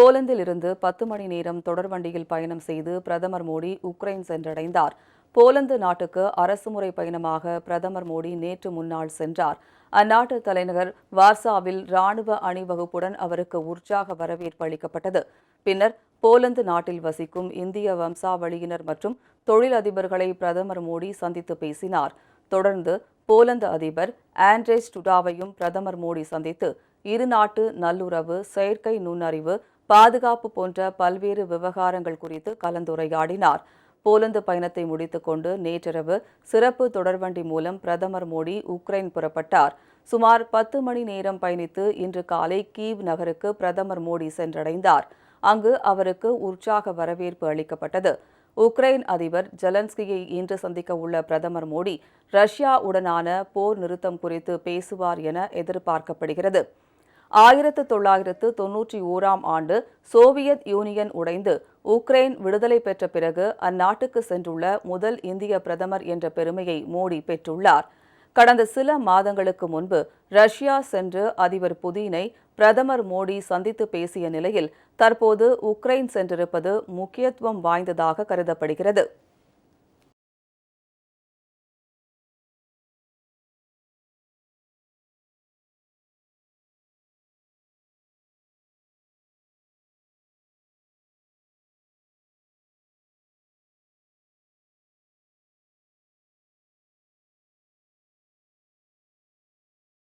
போலந்தில் இருந்து பத்து மணி நேரம் தொடர்வண்டியில் பயணம் செய்து பிரதமர் மோடி உக்ரைன் சென்றடைந்தார். போலந்து நாட்டுக்கு அரசுமுறை பயணமாக பிரதமர் மோடி நேற்று முன்னாள் சென்றார். அந்நாட்டு தலைநகர் வார்சாவில் ராணுவ அணிவகுப்புடன் அவருக்கு உற்சாக வரவேற்பு அளிக்கப்பட்டது. பின்னர் போலந்து நாட்டில் வசிக்கும் இந்திய வம்சாவளியினர் மற்றும் தொழிலதிபர்களை பிரதமர் மோடி சந்தித்து பேசினார். தொடர்ந்து போலந்து அதிபர் ஆண்ட்ரேஸ் டுடாவையும் பிரதமர் மோடி சந்தித்து இருநாட்டு நல்லுறவு செயற்கை நுண்ணறிவு பாதுகாப்பு போன்ற பல்வேறு விவகாரங்கள் குறித்து கலந்துரையாடினார். போலந்து பயணத்தை முடித்துக்கொண்டு நேற்றிரவு சிறப்பு தொடர்வண்டி மூலம் பிரதமர் மோடி உக்ரைன் புறப்பட்டார். சுமார் பத்து மணி நேரம் பயணித்து இன்று காலை கீவ் நகருக்கு பிரதமர் மோடி சென்றடைந்தார். அங்கு அவருக்கு உற்சாக வரவேற்பு அளிக்கப்பட்டது. உக்ரைன் அதிபர் ஜெலன்ஸ்கியை இன்று சந்திக்க உள்ள பிரதமர் மோடி ரஷ்யா உடனான போர் நிறுத்தம் குறித்து பேசுவார் என எதிர்பார்க்கப்படுகிறது. ஆயிரத்து தொள்ளாயிரத்து தொன்னூற்றி ஓராம் ஆண்டு சோவியத் யூனியன் உடைந்து உக்ரைன் விடுதலை பெற்ற பிறகு அந்நாட்டுக்கு சென்றுள்ள முதல் இந்திய பிரதமர் என்ற பெருமையை மோடி பெற்றுள்ளார். கடந்த சில மாதங்களுக்கு முன்பு ரஷ்யா சென்று அதிபர் புதினை பிரதமர் மோடி சந்தித்து பேசிய நிலையில் தற்போது உக்ரைன் சென்றிருப்பது முக்கியத்துவம் வாய்ந்ததாக கருதப்படுகிறது.